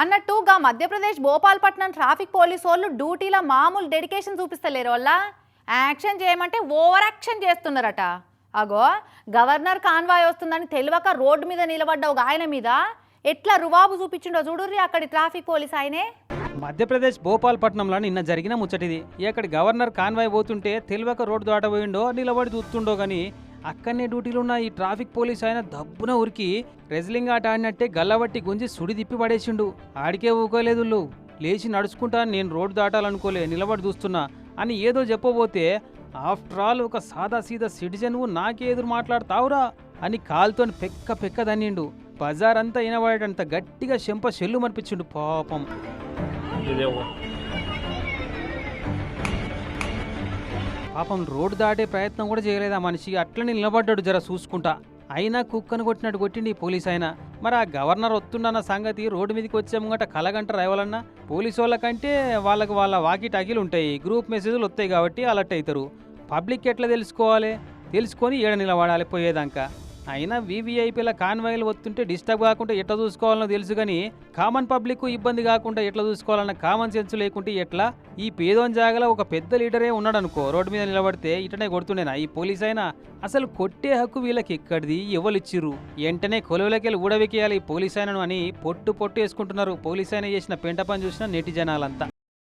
అన్నట్టుగా Madhya Pradesh భోపాల్పట్నం traffic police వాళ్ళు డ్యూటీలో మామూలు డెడికేషన్ చూపిస్తలేరు వల్ల యాక్షన్ చేయమంటే ఓవర్ యాక్షన్ చేస్తున్నారట. అగో గవర్నర్ కాన్వాయ్ వస్తుందని తెలియక రోడ్డు మీద నిలబడ్డ ఒక ఆయన మీద ఎట్లా రువాబు చూపించిండో చూడుర్రి అక్కడి ట్రాఫిక్ పోలీస్ ఆయనే. మధ్యప్రదేశ్ భోపాల్పట్నంలో నిన్న జరిగిన ముచ్చటిది. ఇక్కడ గవర్నర్ కాన్వాయ్ పోతుంటే తెలివక రోడ్డు దాటబోయిండో నిలబడి చూస్తుండో కానీ అక్కడనే డ్యూటీలో ఉన్న ఈ ట్రాఫిక్ పోలీస్ ఆయన దబ్బున ఉరికి రెజ్లింగ్ ఆట ఆడినట్టే గల్లబట్టి గుంజి సుడి తిప్పి పడేసిండు. ఆడికే ఊకోలేదు లేచి నడుచుకుంటా నేను రోడ్డు దాటాలనుకోలే నిలబడి చూస్తున్నా అని ఏదో చెప్పబోతే ఆఫ్టర్ ఆల్ ఒక సాదా సీదా సిటిజన్వు నాకే ఎదురు మాట్లాడతావురా అని కాలుతో పెక్క పెక్క దన్నిండు. బజార్ అంతా వినబడేటంత గట్టిగా చెంప చెల్లు మనిపించిండు పాపం పాపం రోడ్డు దాటే ప్రయత్నం కూడా చేయలేదు ఆ మనిషి? అట్లనే నిలబడ్డాడు జర చూసుకుంటా. అయినా కుక్కను కొట్టినట్టు కొట్టిండి పోలీస్ అయినా. మరి ఆ గవర్నర్ వస్తుండన్న సంగతి రోడ్డు మీదకి వచ్చే ముంగట కలగంట రావాలన్నా పోలీసు వాళ్ళకంటే వాళ్ళకి వాళ్ళ వాకి టాకీలు ఉంటాయి. గ్రూప్ మెసేజ్లు వస్తాయి కాబట్టి అలర్ట్ అవుతారు. పబ్లిక్ ఎట్లా తెలుసుకోవాలి? తెలుసుకొని ఏడ నిలబడాలి పోయేదాకా. అయినా వీవీఐపీల కాన్వాయిలు వస్తుంటే డిస్టర్బ్ కాకుండా ఎట్లా చూసుకోవాలనో తెలుసు కానీ కామన్ పబ్లిక్ ఇబ్బంది కాకుండా ఎట్లా చూసుకోవాలన్న కామన్ సెన్స్ లేకుంటే ఎట్లా? ఈ పేదోని జాగలో ఒక పెద్ద లీడరే ఉన్నాడు అనుకో రోడ్డు మీద నిలబడితే ఇటనే కొడుతుండేనా? ఈ పోలీస్ అయినా అసలు కొట్టే హక్కు వీళ్ళకి ఎక్కడిది? ఎవరు ఇచ్చిర్రు? వెంటనే కొలువులకెళ్ళి ఊడవికేయాలి ఈ పోలీస్ అయినను అని పొట్టు పొట్టు వేసుకుంటున్నారు పోలీస్ అయినా చేసిన పెంట పని చూసిన నెటి జనాలంతా